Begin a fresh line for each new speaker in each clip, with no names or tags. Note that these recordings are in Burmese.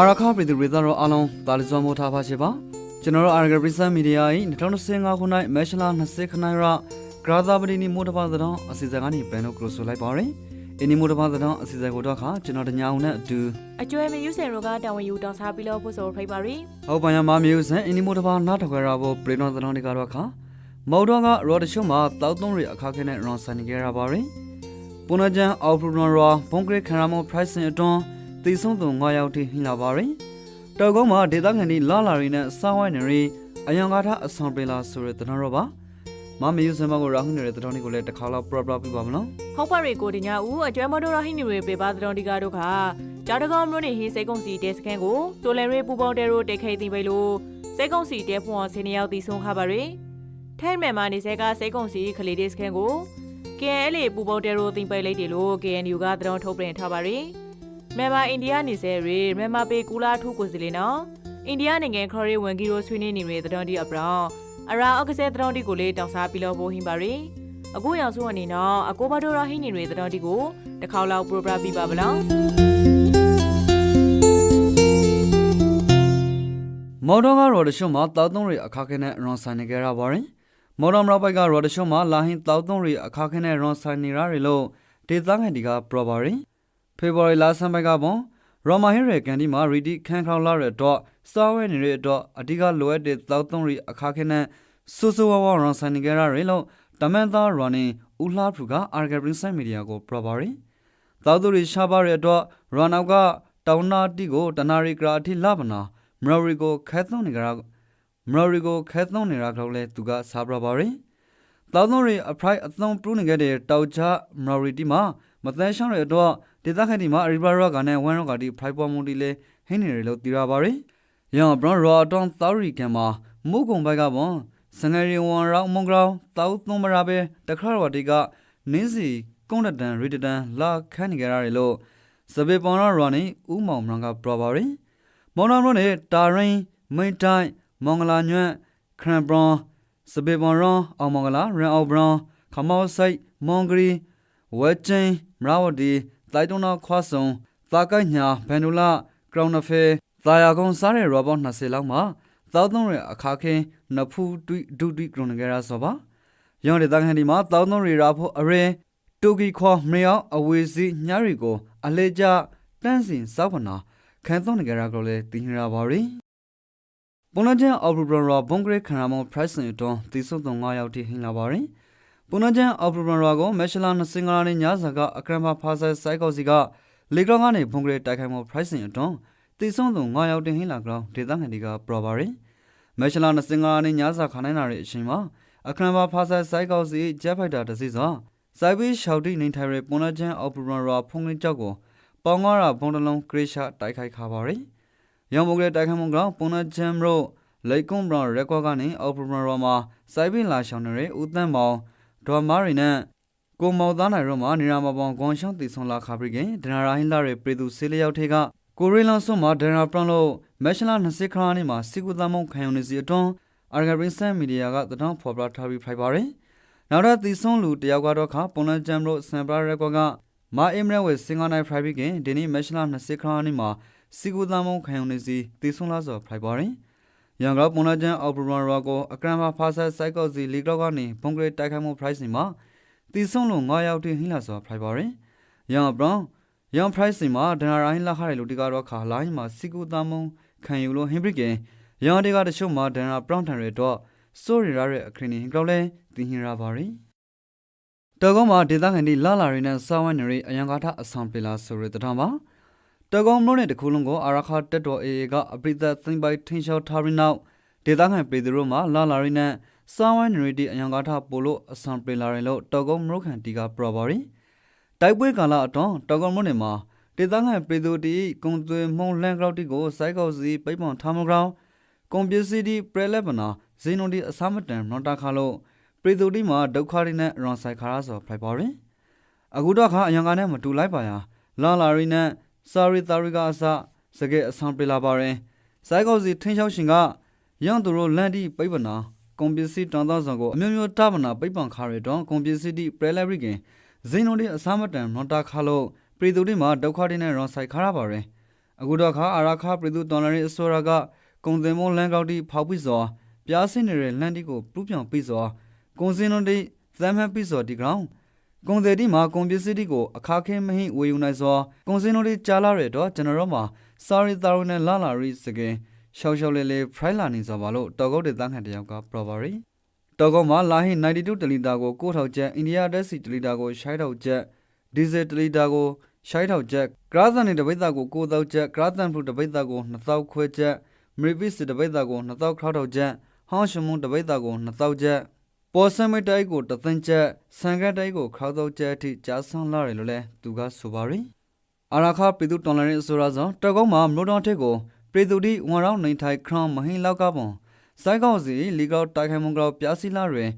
အာရခပြည်သူတွေသားတော်အားလုံးတာလီဇွန်မိုထားပါရှိပါကျွန်တော်တို့အာရဂပရိစမီဒီယာ၏2025ခုနှစ်မက်ရှလာ20ခနိုင်ရဂရာသာပတိနီမိုတပါသောအစီအစဉ်ကနေဘန်တို့ကရိုဆိုလိုက်ပါရယ်အင်းနီမိုတပါသောအစီအစဉ်ကိုတော့ခါကျွန်တော်တညာအောင်နဲ့အတူ
အကျွဲမယူစင်ရောကတာဝန်ယူတောင်းစားပြီးလို့ဖို့ဆိုဖိတ်ပါရီ
ဟောပညာမမျိုးစံအင်းနီမိုတပါနားထောက်ကြရဖို့ပရိနောသတော်တွေကတော့ခါမော်တော်ကရော်တရှုံမှာတောက်သုံးရီအခါခဲနဲ့ရွန်ဆန်နေကြရပါရယ်ပုန်နကြန်အောက်ဖရူနရာဘုံဂရစ်ခရမော pricing အတွန်း တည်ဆုံးသူ9ရောက်ထိဟင်လာပါရယ်တောက်ကုန်းမှာဒေသခံတွေလာလာရီနဲ့စောင်းဝိုင်းနေရီအယံကားထအဆောင်ပင်လာဆိုရတဲ့တတော်တော့ပါမမယူစမကိုရာဟုနေတဲ့တတော်လေးကိုလည်းတစ်ခါလောက်ပရပရပြပါမလို့
ဟုတ်ပါရီကိုတင်ညာဦးအကျွဲမတော်ရဟိနေတွေပေပါတော်ဒီကားတို့ကဂျာတကောင်မျိုးနေဟေးစိတ်ကုန်းစီတဲစကန်ကိုတိုလန်ရီပူပေါင်းတဲရိုတေခိတ်သိပိလို့စိတ်ကုန်းစီတဲဖွန်ဆင်းနေရောက်တည်ဆုံးခပါရီထိုင်းမြန်မာနေဆဲကစိတ်ကုန်းစီခလီတေစကန်ကို KNL ပူပေါင်းတဲရိုသိပိလိုက်တယ်လို့ KNU ကတတော်ထုတ်ပြန်ထားပါရီ မြန်မာအိန္ဒိယနေဆဲရီမြန်မာပေကူလာထုကိုစီလီနော်အိန္ဒိယနိုင်ငံခရီးဝန်ဂီရိုဆွေးနွေးနေနေတဲ့တတော်ဒီအပရောင်အရာအောက်ကစဲတတော်ဒီကိုလေးတောင်းစားပြီးလို့ပို့ဟင်းပါရီအခုရောက်စုအနေနဲ့အကိုဘတော်ရဟိနေတွေတတော်ဒီကိုတစ်ခေါက်လောက်ပရိုပရာပြပါဗလား
မော်တော်ကရော်ဒရှုံမှာတောက်သုံးရီအခါခဲနဲ့ရွန်ဆန်နေကြရပါရင်မော်တော်မရပိုက်ကရော်ဒရှုံမှာလာဟင်းတောက်သုံးရီအခါခဲနဲ့ရွန်ဆန်နေရရီလို့ဒေသခံတွေကပရပါရင် ဖေဖော်ဝါရီလဆန်းပိုက်ကပွန်ရော်မာဟင်းရကန်ဒီမှာရီဒီခန်ခေါလာရတော့စာဝဲနေတဲ့တော့အဓိကလိုအပ်တဲ့တောက်သုံးရီအခါခဲနဲ့ဆူဆူဝါဝါရွန်ဆန်နေကြရရီလို့တမန်သားရော်နေဦးလှဖူကအာဂပရင်းဆိုင်မီဒီယာကိုပရပါရင်တောက်သူရီရှားပါရတော့ရော်နောက်ကတောင်နာတီကိုတနာရီကရာအထိလပနာမရရီကိုခဲသွန်းနေကြတာမရရီကိုခဲသွန်းနေတာကြောင့်လဲသူကစားပြပါရင်တောင်းသွန်းရီအဖရိုက်အသုံးပြုနေခဲ့တဲ့တောက်ချမရရီတီမှာမသန်းရှောင်းတဲ့တော့ ဒေသခံတီမှာအရီဘရာကနဲ့ဝမ်ရောကတီဖရိုက်ပေါ်မူတီလဲဟင်းနေတယ်လို့သိရပါရင်ရောင်ဘရန်ရောတောင်းသောရီကံမှာမုကုံဘက်ကပွန်စငယ်ရီဝန်ရောင်းမုံကရောင်းတောက်သုံးမရပဲတခါရဝတီကနင်းစီကုန်းတတန်ရီတတန်လာခန်းနေကြရတယ်လို့စပေပွန်ရောရောနေဥမောင်မရန်ကပရပါရင်မော်နာမလို့နေတာရင်မိန်တိုင်းမောင်ဂလာညွန့်ခရန်ဘရွန်စပေဘွန်ရွန်အောင်မောင်ဂလာရန်အောင်ဘရွန်ခမောက်ဆိုင်မောင်ဂရီဝဲချင်းမရဝတီ တိုက်တုံနာခွာဆုံသာကိုက်ညာဘန်ဒူလာကရောင်နဖဲသာယာကုန်းစားတဲ့ရောဘော့20လောက်မှာသောက်သုံးရအခါခင်းနဖူးတွိဒုတိကရုန်ကြရဆိုပါရောင်းတဲ့တန်ခန်ဒီမှာသောက်သုံးရရာဖို့အရင်တူကီခေါ်မြောင်အဝေစီညရီကို အလေကြတန်းစင်စောက်ဖနာခန်းသုံးနေကြတာကိုလည်းသိနေရပါရီပုန်နကျန်အော်ပရရာဘုံဂရခရမောပရက်စင်တွန်တီဆုသုံ9ရောက်ထိဟင်လာပါရီ ပုန်နကျန်အော်ပရရာကိုမက်ရှလာ25ရက်နေ့ညစာကအကရမဖာဆာစိုက်ကောစီကလေကရောကနေဘုံဂရတိုက်ခိုင်မောပရက်စင်တွန်တီဆုသုံ9ရောက်ထိဟင်လာကြောင်းဒေသခံတွေကပရပါရီမက်ရှလာ25ရက်နေ့ညစာခနိုင်လာတဲ့အချိန်မှာအခရမဖာဆာစိုက်ကောစီဂျက်ဖိုက်တာတစ်စီးစွာစိုက်ပြီးရှောက်တိနေထိုင်ရပုန်နကျန်အော်ပရရာဖုန်ကလေးကြောက်ကိုပေါင်ကားရဘုံတလုံးဂရိရှာတိုက်ခိုက်ခါပါရယ်။ရောင်မုတ်ကလေးတိုက်ခိုက်မှုကပုံနာချမ်ရိုလေကွန်ဘရရက်ကွာကနေအော်ပရမရောမှာစိုက်ပင်လာရှောင်းနေဦးတန်းပေါင် ဒေါ်မာရီနဲ့ကိုမောင်သားနိုင်ရောမှာနေရာမပေါင်ဂွန်ရှောင်းတီဆွန်လာခါပရိကင်ဒနာရာဟင်းလာရဲ့ပြည်သူဆေးလျောက်ထေကကိုရီလန်ဆွန်မှာဒနာပရန်လို့မက်ရှလာ20ခါနေမှာစီကူသမုံခံယူနေစီအတွန်းအာဂရင်းဆန်မီဒီယာကတထောင်ဖော်ပြထားပြီးဖိုက်ပါရယ်။နောက်တော့တီဆွန်လူတယောက်ကတော့ခါပုံနာချမ်ရိုစံပရာရက်ကွာကမာအင်မရဝဲစင်ကာနိုင်ဖရိုက်ပြီးခင်ဒီနေ့မက်ရှလာ20ခါနေ့မှာစီကူသမုံခံယူနေစီတီဆွန်လာစော်ဖရိုက်ပါရင် ရန်ကုန်ပုံနာကျန်အော်ပရမရာကိုအကရန်မာဖာဆတ်စိုက်ကော့စီလီကော့ကနေဘုံဂရိတိုက်ခိုက်မှုဖရိုက်စင်မှာတီဆွန်လုံး9ရောက်ထိဟင်းလာစော်ဖရိုက်ပါရင်ရန်ဘရောင်းရန်ဖရိုက်စင်မှာဒနာရိုင်းလာခရဲလူတီကတော့ခါလိုင်းမှာစီကူသမုံခံယူလို့ဟင်းပရိကင်ရန်တေကတချို့မှာဒနာပရောင်းထန်ရတော့စိုးရရတဲ့အခရင်ဟင်းကောက်လဲတင်ဟင်ရပါရင်တောကောင်မှာဒေသခံတွေလာလာရင်းနဲ့စာဝိုင်းနေရီအယံကားထအဆောင်ပလာဆိုရတဲ့တောင်ပါ တောကောင်မလို့တဲ့တခုလုံးကိုအာရခတက်တော်အေအေကအပိသက်သိမ့်ပိုက်ထင်းလျှောက်ထားပြီးနောက်ဒေသခံပြည်သူတို့မှာလာလာရင်းနဲ့စာဝိုင်းနေရီတီအယံကားထပို့လို့အဆောင်ပလာရင်လို့တောကောင်မလို့ခံတီကပရပါရီတိုက်ပွဲကာလအတွင်းတောကောင်မလို့နေမှာဒေသခံပြည်သူတီကုံသွေမှုံလန်ကောက်တီကိုစိုက်ကောက်စီပိတ်ပွန်ထားမကောင်ကွန်ပျူစီတီပရလက်ပနာဇီနိုတီအစမတန်နော်တာခါလို့ပြည်သူတိမှာဒုက္ခတွေနဲ့ရွန်ဆိုင်ခါရဆိုဖိုက်ပါရင်အခုတော့ခါအယံကနဲ့မတူလိုက်ပါယာလာလာရီနဲ့ စာရီတာရီကအစစကဲအဆောင်ပြလာပါရင်စိုက်ကောက်စီထင်းချောက်ရှင်ကရန်သူတို့လန်တီပိပနာကွန်ပျူစီတန်သောဆောင်ကိုအမျိုးမျိုးတပနာပိပန်ခါရတော့ကွန်ပျူစီတီပရလက်ရီကင်ဇင်းတို့ဒီအစမတန်နော်တာခါလို့ပြည်သူတိမှာဒုက္ခတွေနဲ့ရွန်ဆိုင်ခါရပါရင်အခုတော့ခါအာရခပြည်သူတော်လှန်ရေးအစိုးရကကုံစင်မုံလန်ကောက်တီဖောက်ပြီးစွာပြားစင်းနေတဲ့လန်တီကိုပလူပြောင်ပြီးစွာကုံစင်းတို့တိသမ်းမှတ်ပြီးစွာဒီကောင် ကုံတဲ့ဒီမှာကွန်ပျူတာတီကိုအခါခဲမဟိဝေယူနိုင်စွာကုံစင်းတို့တိကြားလာတဲ့တော့ကျွန်တော်တို့မှာ sorry တာရုံနဲ့လာလာရီစကင်ရှောက်ရှောက်လေးလေး fry လာနေစွာပါလို့တော်ကုတ်တဲ့တန်းခံတယောက်က property တော်ကုတ်မှာလာဟိ92တလီတာကိုကိုထောက်ချက်အိန္ဒိယတက်စီတလီတာကိုရှိုက်ထောက်ချက်ဒီဇယ်တလီတာကိုရှိုက်ထောက်ချက်ကရာဇန်နေတပိတ်တာကိုကိုတောက်ချက်ကရာဇန်ဖလူတပိတ်တာကို2000ခွဲချက်မရီပစ်တပိတ်တာကို2000ခေါက်ထောက်ချက်ဟောင်းရှမုန်တပိတ်တာကို2000ချက်ပေါ် ဆမ်မီတိုက်ကိုတသန်းချက်ဆန်ကတ်တိုက်ကိုခေါက်တော့ချက်အထိကြားဆန်းလာတယ်လို့လဲသူကဆိုပါရယ်အာရခပြည်သူတော်လှန်ရေးအစိုးရဆောင်တကုံးမှာမလို့တော်ထက်ကိုပြည်သူဒီဝန်ရောင်းနေထိုင်ခရမ်မဟင်းလောက်ကပွန်စိုက်ကောက်စီလီကောက်တိုက်ခိုင်မုံကောက်ပြားစီလာတွင်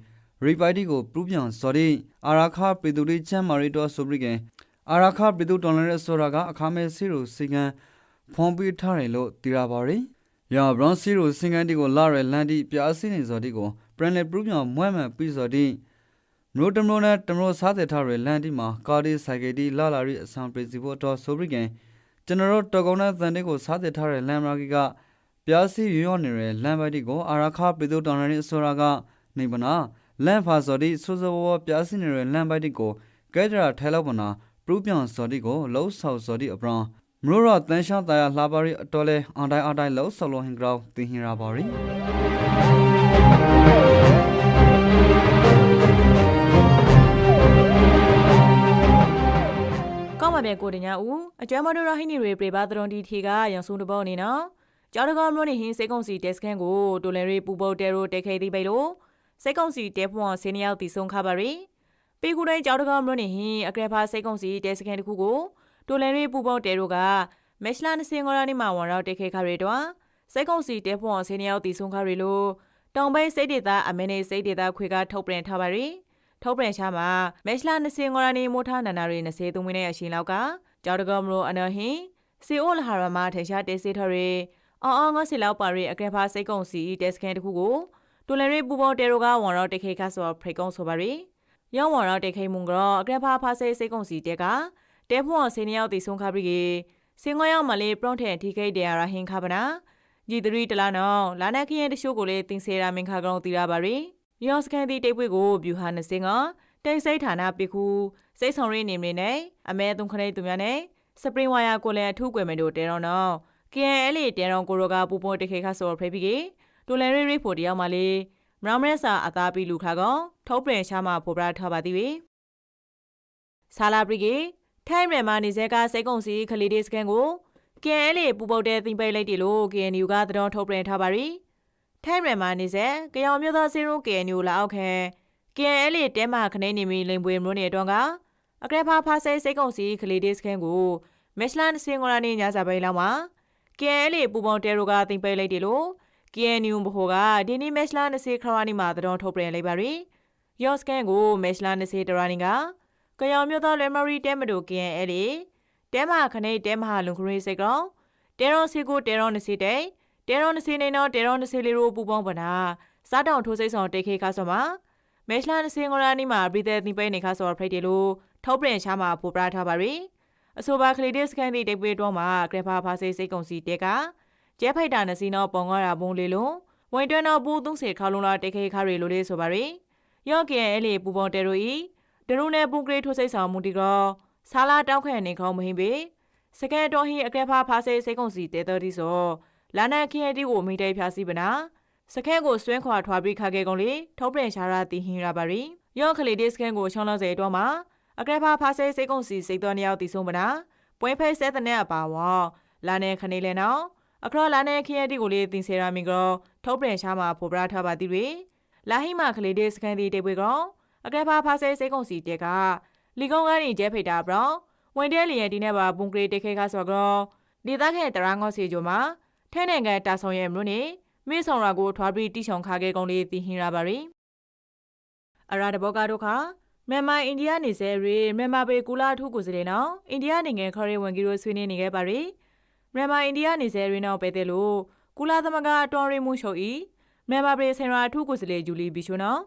ရီပိုက်တီကိုပူပြန်စော်ဒီအာရခပြည်သူဒီချမ်းမာရီတော်ဆိုပြီးကင်အာရခပြည်သူတော်လှန်ရေးအစိုးရကအခါမဲစီရိုစီကံဖုံးပြီးထားတယ်လို့သိရပါရယ် ရာဘရွန်စီရိုစင်ကန်တီကိုလာရလန်တီပြားစီနေစော်ဒီကိုပရန်လေပူပြန်မွဲ့မှန်ပြီးစော်ဒီမလို့တမလို့နဲ့တမလို့စားတဲ့ထားရလန်တီမှာကာဒီဆိုင်ကယ်တီလာလာရီအဆန်ပရိစီဖို့တော့ဆိုပြီးကင်ကျွန်တော်တို့တော်ကုန်းနဲ့သန်တေးကိုစားတဲ့ထားတဲ့လန်မာဂီကပြားစီရွရွနေတဲ့လန်ဘတ်တီကိုအာရခပြည်သူတော်နယ်ဆိုရာကနေပနာလန်ဖာစော်ဒီဆိုဆိုဘောပြားစီနေတဲ့လန်ဘတ်တီကိုကဲကြရာထဲလောက်ပနာပရူပြန်စော်ဒီကိုလှုပ်ဆော်စော်ဒီအပရန် မလို့ရတန်ရှာတရလှပါရီအတော်လဲအန်တိုင်းအတိုင်းလှုပ်ဆော်လို့ဟင်ကောင်းတင်ဟင်ရာပါရီ
ကောင်းပါပြန်ကိုတင်ညာဦးအကျွမ်းမတော်ရဟိနေတွေပြေပါတရွန်ဒီထီကရန်စုံတဘောနေနော်ကြောက်တကောမျိုးနေဟင်းစိတ်ကုံစီတက်စကန်ကိုတိုလန်ရီပူပေါတဲရိုတက်ခဲသေးပိလို့စိတ်ကုံစီတဲဖွန်ဆင်းရောက်တီဆုံးခပါရီပေကူတိုင်းကြောက်တကောမျိုးနေဟင်းအကရဖာစိတ်ကုံစီတက်စကန်တခုကို တိုလန်ရီပူပေါတဲရိုကမက်ရှလာနစင်ဂော်ရာနေမှာဝန်ရောက်တက်ခဲခရီတော့စိတ်ကုံစီတဲဖွန်ဆင်းရောက်တီဆုံးခရီလို့တောင်ပိုင်းစိတ်ဒေသအမနေစိတ်ဒေသခွေကထုတ်ပြန်ထားပါရီထုတ်ပြန်ချမှာမက်ရှလာ20ငရနီမိုထားနန္နာရီ20သုံးမိနစ်အရှင်လောက်ကကြောက်တကောမလို့အနဟင်စီအိုလဟာရမထေရှာတေစီထရီအောင်းအောင်းငါစီလောက်ပါရီအကဲဖာစိတ်ကုံစီတက်စကန်တခုကိုတူလန်ရီပူပေါတေရိုကဝန်ရောတိခေခါဆိုဖရိကုံဆိုပါရီရောင်းဝန်ရောတိခေမုံကတော့အကဲဖာဖာစိစိတ်ကုံစီတက်က တဲဖွန်ဆေနေရောက်တီဆုံးခါပရီကေစင်ငေါရောက်မလေးပရွန်တဲ့ထိခိတ်တေရဟင်ခါပနာဂျီသရီတလာနောင်လာနက်ခရင်တရှို့ကိုလေတင်စေရာမင်ခါကောင်တီရပါရီယောစကန်တီတိတ်ပွေကိုဗျူဟာနစင်ကတိတ်စိတ်ဌာနပိခုစိတ်ဆောင်ရင်းနေမနေနဲ့အမဲသုံးခရိတ်သူများနဲ့စပရင်ဝါယာကိုလည်းအထုကွယ်မယ်တို့တဲတော့နော် KNL တဲတော့ကိုရောကပူပေါ်တခေခါဆိုဖရိပိကေတိုလန်ရီရီဖို့တယောက်မှလေမရမရစာအသားပြီးလူခါကောင်ထုတ်ပြန်ရှာမှဖော်ပြထားပါသည်ဝေဆာလာပရီကေ ထိုင်းမြန်မာနေစဲကစိတ်ကုံစီခလီဒေးစကန်ကို KNL ပူပေါ်တဲ့တင်ပိတ်လိုက်တယ်လို့ KNU ကသတော်ထုတ်ပြန်ထားပါရီထိုင်းမြန်မာနေဆက်ကြောင်မျိုးသားစီရုံး KNU လာအောက်ခံ KNL တဲမာခနေနေမီလိန်ပွေမျိုးနေတော့ကအကရဖာဖာဆေးစိတ်ကုံစီခလီဒေးစကန်ကိုမက်ရှလန်စင်ဂရနီညစာပိန်လောက်မှာ KNL ပူပေါင်းတဲရိုကတင်ပိတ်လိုက်တယ်လို့ KNU ဘိုကဒီနေ့မက်ရှလန်စီခရနီမှာသတော်ထုတ်ပြန်လိုက်ပါရီယော့စကန်ကိုမက်ရှလန်စီတရာနီက ကြောင်မျိုးသားလေမရီတဲမတို KNL တဲမာခနေတဲမာလုံခရီးစိတ်ကောင်တဲရွန်စီကိုတဲရွန်စီတဲ့တဲရွန်စီနေနော်တဲရွန်စီလီရိုပူပေါင်းပနာစားတောင်ထိုးစိတ်ဆောင်တိတ်ခေခါဆောမှာမဲရှလာနစင်ဂရာနီမှာပြည်သက်တင်ပိနေခါဆောဖိတ်တယ်လို့ထုတ်ပြန်ရှာမှာပို့ပြထားပါရီအဆိုပါကလီဒစ်စကန်တီတိတ်ပွေတော့မှာဂရဖာဖာစိစိတ်ကုံစီတဲကကျဲဖိုက်တာနစီနော်ပုံငါတာဘုံလေးလုံးဝင်တွဲနော်ပူသုံးစေခါလုံးလာတိတ်ခေခါရီလိုလေးဆိုပါရီယော့ကဲအဲ့လေပူပေါင်းတဲရိုဤ ဒရုနဲ့ပူကလေးထိုးစိတ်ဆောင်မူတီကောဆာလာတောက်ခဲနေခေါမဟင်းပေစကဲတော်ဟီအကဲဖာဖာစိစိတ်ကုံစီတဲတော်ဒီဆိုလာနန်ခရီတီကိုမိတဲ့ဖြာစီပနာစခဲကိုစွင်းခွာထွာပြီးခါခဲ့ကုန်လေထုတ်ပြန်ရှာရာတီဟင်ရာပါရီယော့ခလီဒီစကန်ကိုချောင်းလောက်စေတော့မှာအကဲဖာဖာဆဲစိတ်ကုံစီစိတ်တော်နှစ်ယောက်တီဆုံးပနာပွဲဖဲဆဲတဲ့နဲ့အပါဝါလာနေခနေလဲနော်အခရောလာနေခရီတီကိုလေတင်စေရာမင်ကောထုတ်ပြန်ရှာမှာဖော်ပြထားပါသည်တွေလာဟိမခလီဒီစကန်တီတေပွေကော အကဲဖာဖာဆဲစိတ်ကုံစီတဲကလီကုန်းကန်းနေကျဲဖိတ်တာဘရောဝင်တဲလီရဲ့ဒီနဲ့ပါဘုံကလေးတေခဲခါဆိုကောဒေသခဲတရာငေါစီဂျိုမှာထဲနိုင်ငံတာဆောင်ရဲ့မြို့နေမိဆောင်ရာကိုထွားပြီးတိချောင်ခါခဲ့ကောင်းလေးတည်ဟင်ရပါရီအရာတဘောကတို့ခမြန်မာအိန္ဒိယနေဆဲရီမြန်မာပေကူလာထုကိုစလေနော်အိန္ဒိယနိုင်ငံခရီးဝင်ကြီးတို့ဆွေးနွေးနေခဲ့ပါရီမြန်မာအိန္ဒိယနေဆဲရီနော်ပဲတဲ့လို့ကူလာသမဂအတော်ရီမှုရှုပ်ဤမြန်မာပေဆင်ရာထုကိုစလေဂျူလီဘီရှိုနော်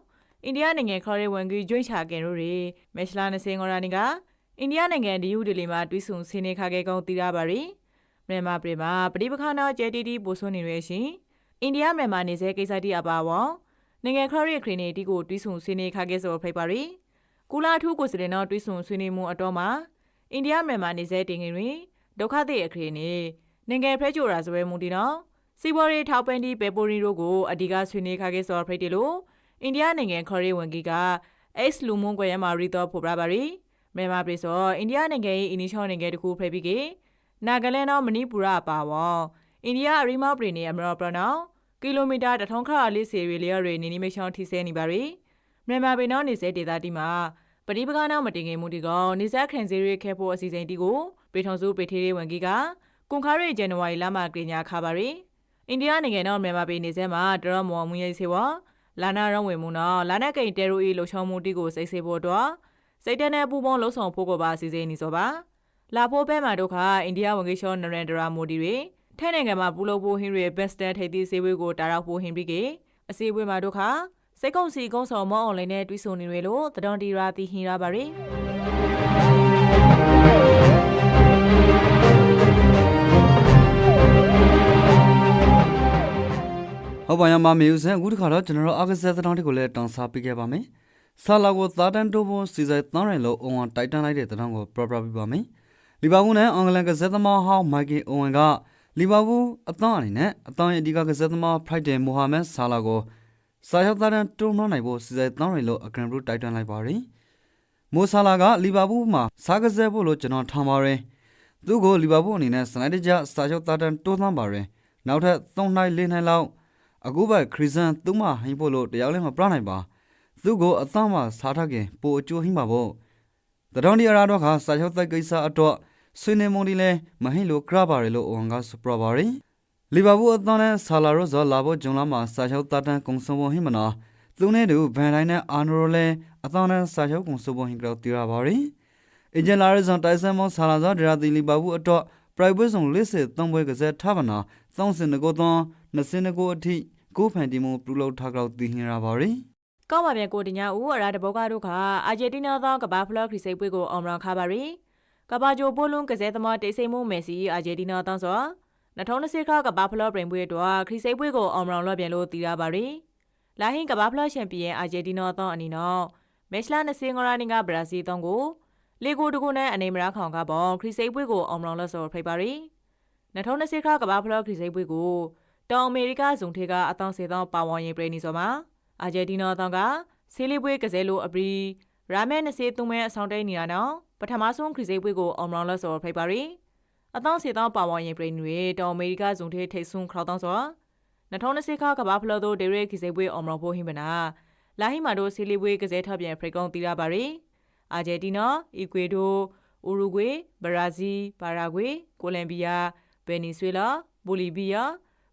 အိန္ဒိယနိုင်ငံခရီးဝင်ကြီးကျွိချာကင်တို့ရီမက်ရှလာနစင်ဂော်ရာနီကအိန္ဒိယနိုင်ငံဒီယူဒီလီမှာတွိဆုံဆင်းနေခါခဲ့ကောင်းတည်ရပါရီမြန်မာပြည်မှာပဋိပက္ခနာကျဲတီတီပိုဆွနေရရှင်အိန္ဒိယမြန်မာနေစေကိစ္စတီအပါဝနိုင်ငံခရရခရီနေတီကိုတွိဆုံဆွေးနွေးခခဲ့ဆိုဖိတ်ပါရီကုလာထူးကိုစရင်တော့တွိဆုံဆွေးနွေးမှုအတော့မှာအိန္ဒိယမြန်မာနေစေတင်ငင်တွင်ဒုက္ခသည်အခရီနေနိုင်ငံဖရဲချိုရာဇဝဲမှုတီနော်စီဘော်ရီထောက်ပန်တီပေပိုရီတို့ကိုအဓိကဆွေးနွေးခခဲ့ဆိုဖိတ်တယ်လို့ အိန္ဒိယနိုင်ငံခရရဝန်ကြီးက X လူမွန်ကွယ်ရမှာရီတော့ဖို့ပြပါရီမြန်မာပြည်ဆိုအိန္ဒိယနိုင်ငံရဲ့အင်းနီချောနိုင်ငံတခုဖိတ်ပြီးကေနာဂလန်နော်မဏိပူရပါဝေါအိန္ဒိယအရီမော့ပရီနေအမရောပရနောကီလိုမီတာတထုံးခါလေးစီရီလျော်ရီနီနီမရှောင်းထိစဲနေပါရီမြန်မာပြည်နော်နေစဲဒေတာတီမှာပရိပကနာမတင်ငင်မှုတီကောနေဆက်ခန်စီရီခဲဖို့အစီအစဉ်တီကိုပေထုံစုပေထေးရေးဝန်ကြီးကကွန်ခါရီဇန်နဝါရီလမှာကြေညာခါပါရီအိန္ဒိယနိုင်ငံနော်မြန်မာပြည်နေစဲမှာတရမော်မူရေးစေဝ လာနာရောင်းဝင်မှုနော်လာနက်ကိန်တဲရိုအီလှုပ်ချောင်းမှုတီကိုစိတ်ဆေးဖို့တော့စိတ်တနဲ့ပူပေါင်းလှုပ်ဆောင်ဖို့ကိုပါအစီအစဉ်နေစောပါလာဖို့ဘဲမှာဒုက္ခအိန္ဒိယဝန်ကြီးချုပ်နရန်ဒရာမိုဒီတွေထိုင်းနိုင်ငံမှာပူလို့ဖို့ဟင်းရီဘက်စတန်ထိပ်သီးစေဝေးကိုတာရောက်ဖို့ဟင်းပြီးကအစည်းအဝေးမှာဒုက္ခစိတ်ကုံစီကုံဆောင်မောအွန်လိုင်းနဲ့တွိဆုံနေရလို့တဒွန်တီရာတီဟင်ရပါရီ
ဟုတ်ပါရမမေဦးစံအခုတခါတော့ကျွန်တော်တို့အာဂဆက်သတောင်းတွေကိုလည်းတောင်းစားပေးခဲ့ပါမယ်ဆာလာကိုသာတန်တိုဘွန်စီဆိုင်သန်းရင်လို့အွန်တိုက်တန်လိုက်တဲ့သတောင်းကိုပရပရပြပါမယ်လီဗာပူးနဲ့အင်္ဂလန်ကစားသမားဟောင်းမိုက်ကယ်အိုဝင်ကလီဗာပူးအသန်းအနေနဲ့အသန်းရဲ့အဓိကကစားသမားဖရိုက်တယ်မိုဟာမက်ဆာလာကိုစာရောက်သာတန်တွန်းနှောင်းနိုင်ဖို့စီဆိုင်သန်းရင်လို့အဂရန်ဘရူတိုက်တန်လိုက်ပါရီမိုဆာလာကလီဗာပူးမှာစားကစားဖို့လို့ကျွန်တော်ထင်ပါတယ်သူ့ကိုလီဗာပူးအနေနဲ့စနိုက်တကြစာရောက်သာတန်တွန်းနှောင်းပါရယ်နောက်ထပ်3နိုင်4နိုင်လောက် အခုပဲခရစ်စန်သူ့မဟိဖို့လို့တရားလည်းမပြနိုင်ပါသူ့ကိုအသမှာစားထားခင်ပိုအကျိုးဟိမှာပေါ့တတော်ဒီအရာတော့ခါစာချုပ်သက်ကိစ္စအတွက်ဆွေးနွေးမှုဒီလဲမဟိလို့ကရပါရလို့ဝန်ကစပရပါရီလီဗာပူးအသနဲ့ဆာလာရောဇော်လာဖို့ဂျွန်လာမှာစာချုပ်တတန်ကုံစုံဖို့ဟိမနာသူနဲ့တူဗန်တိုင်းနဲ့အာနိုရိုလဲအသနဲ့စာချုပ်ကုံစုံဖို့ဟိကြောက်တီရပါရီအင်ဂျင်လာရဇွန်တိုင်ဆန်မောဆာလာဇော်ဒရာတီလီဗာပူးအတွက် private ဆောင်လစ်စစ်သုံးပွဲကစားထားပါနာသုံးစင်ကိုသွန်နှစ်စင်ကိုအထိ ကိုဖန်တီမှုပြုလုပ်ထားကြောက်သိဟင်ရပါရီ
ကောက်ပါပြန်ကိုတင်ညာဦးအရာတဘောကတို့ကအာဂျင်တီးနားသောကဘာဖလော့ခရီစိတ်ပွဲကိုအောင်ရခါပါရီကဘာဂျိုပိုလွန်ကစားသမားတိတ်ဆိတ်မှုမယ်စီအာဂျင်တီးနားတောင်းစော2020ခါကဘာဖလော့ပရင်ပွဲတော့ခရီစိတ်ပွဲကိုအောင်ရလော့ပြန်လို့တည်ရပါရီလာဟင်ကဘာဖလော့ချန်ပီယံအာဂျင်တီးနားသောအနေနော်မက်ရှလာ20ငရာနင်ကဘရာဇီးတောင်းကိုလေကိုတကူနဲ့အနေမရခေါင်ကပေါ့ခရီစိတ်ပွဲကိုအောင်ရလော့ဆိုဖိတ်ပါရီ2020ခါကဘာဖလော့ခရီစိတ်ပွဲကို တောင်အမေရိကဇုံထေကအတောင်စေသောပါဝင်ရင်ပြည်နေစောမှာအာဂျင်တီးနားတောင်းကဆေးလေးပွဲကစားလို့အပရီရာမဲ20သုံးမဲအဆောင်တိတ်နေတာနော်ပထမဆုံးခရီးစိတ်ပွဲကိုအောင်မလောင်လို့ဆိုဖိတ်ပါရီအတောင်စေတောင်းပါဝင်ရင်ပြည်နေတောင်အမေရိကဇုံထေထိတ်ဆုံခေါတောင်းစော2020ခါကဘာဖလော်တို့ဒေရက်ခရီးစိတ်ပွဲအောင်မလောင်ဖို့ဟိမနာလာဟိမာတို့ဆေးလေးပွဲကစားထပ်ပြန်ဖရိကုံတီးရပါရီအာဂျင်တီးနားအီကွေဒိုဥရုဂွေဘရာဇီးပါရာဂွေကိုလံဘီယာဗင်နီဇွေလာဘိုလီဗီးယာ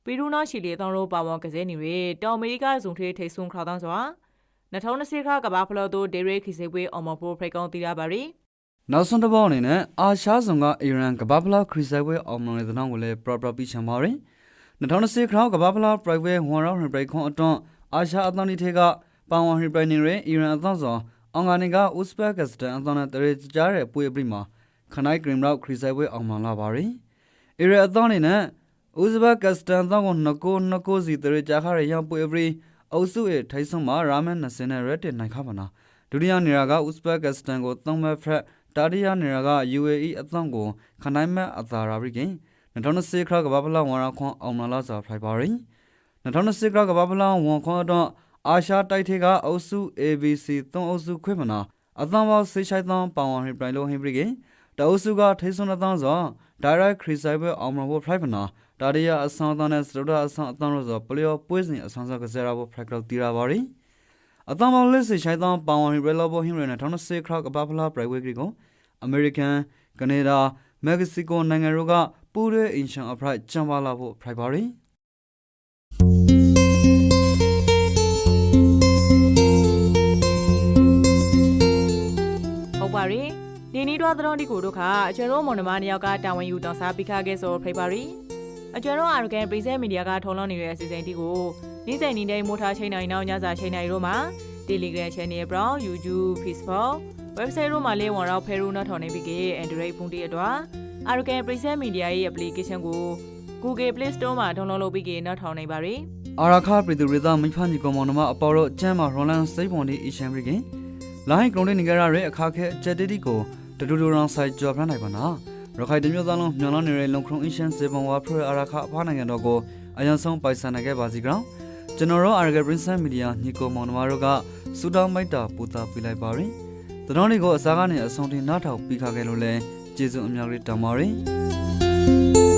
ပီရူနာရှီလီတောင်းတို့ပါဝင်ကစားနေရတောင်အမေရိကဇုံထေထိတ်ဆုံခေါတောင်းစွာ2020ခါကဘာဖလော်တို့ဒေရက်ခီစေပွဲအောင်မဖို့ဖိတ်ကောင်းတီးရပါရီ
နောက်ဆုံးတစ်ပေါက်အနေနဲ့အာရှားဆောင်ကအီရန်ကဘာဖလာခရီးဆိုင်ပွဲအောင်မလို့တဲ့နောက်ကိုလည်း proper ပြီးချင်ပါရယ်2020ခရောက်ကဘာဖလာ private 1 round break ခွန်အတွန်းအာရှားအသံဒီထေကပန်ဝမ်ဟီပရိုင်နေရအီရန်အသံဆောင်အောင်ကနေကဥစဘက်ကစတန်အသံနဲ့တရေကြားတဲ့ပွဲအပြိမှာခနိုင်ဂရင်းရောက်ခရီးဆိုင်ပွဲအောင်မလာပါရယ်အီရန်အသံနေနဲ့ ဥစဘက်ကစတန်အသံကိုနှစ်ကိုနှစ်ကိုစီတရေကြားခရရံပွဲအပြိအုပ်စုရဲ့ထိုင်းဆုံးမှာရာမန်20နဲ့ရက်တင်နိုင်ခပါနာဒုတိယနေရာကဥစဘက်ကစတန်ကို3မဲ့ဖရက်တာရီယာနေရာက UAE အသံကိုခနိုင်မဲ့အသာရာဘရိကင်2020ခရကဘာပလာဝန်ရခွန်အောင်မလာစာဖလိုက်ပါရင်2020ခရကဘာပလာဝန်ခွန်တော့အာရှတိုက်ထေကအုပ်စု ABC 3အုပ်စုခွဲမနာအသံပေါဆေးချိုက်သံပောင်ဝဟိပရိုင်လိုဟိပရိကင် တအုပ်စုကထိစွန်းအသံဆိုဒါရိုက်ခရီဆိုင်ဘအောင်မဖို့ဖလိုက်မနာတာရီယာအဆောင်သနဲ့စရဒအဆောင်အသံလို့ဆိုပလျောပွဲစဉ်အဆောင်စကစရာဖို့ဖလိုက်တော့တီရာပါရင်အသံပေါလက်စီချိုက်သံပောင်ဝဟိပရိုလိုဘဟိမရ2020ခရကဘာပလာပရိုက်ဝေကရီကိုအမေရိကန်ကနေဒါမက္ကဆီကိုနိုင်ငံတို့ကပူးရဲအင်ရှန်အဖရိုက်ကျမ်းပါလာဖို့ဖရိုက်ပါရီ
ဟုတ်ပါရီ ဒီနီတော့သတော်ဒီကိုတို့ခါအကျွမ်းတို့မော်နမနှစ်ယောက်ကတာဝန်ယူတောင်းစားပြီးခခဲ့ဆိုဖိတ်ပါရီအကျွမ်းတို့အာရကန်ပရိဇက်မီဒီယာကထုံလွှင့်နေတဲ့အစီအစဉ်တီကိုနေ့စဉ်နေ့တိုင်းမိုးထားချိန်နိုင်နောက်ညစာချိန်နိုင်တို့မှာ Telegram Channel Brown YouTube Facebook website တို့မှာလေးဝန်တော့ဖဲရူနောက်ထော်နေပြီးက Android ဖုန်းတီအတွက် Arrogant Present Media ရဲ့ application ကို Google Play Store မှာ download လုပ်ပြီးနောက်ထောင်နိုင်ပါတယ်
အာရခပြည်သူရေးသားမိဖာညီကောင်မောင်နှမအပေါ်တော့ကျမ်းမှာရွန်လန်စိတ်ပုံဒီအရှံပရိကင်လိုင်းကရုံးနေနေကြရတဲ့အခါခဲချက်တီတီကို တတူတူရောင်ဆိုင်ကြော်ဖမ်းနိုင်ပါနာရခိုင်တမျိုးသားလုံးမြန်လာနေတဲ့လုံခရုံအရှံစေပုံဝါဖရအာရခအဖားနိုင်ငံတော်ကိုအယံဆုံးပိုင်ဆိုင်နိုင်ခဲ့ပါစီကောင်ကျွန်တော်တို့ Arrogant Present Media ညီကောင်မောင်နှမတို့ကစူတောင်းမိုက်တာပူတာပြလိုက်ပါရင်သတော်လေးကိုအစားကနေအဆုံးတင်နားထောင်ပြီးခါခဲ့လို့လဲကျေးဇူးအများကြီးတောင်းပါရစေ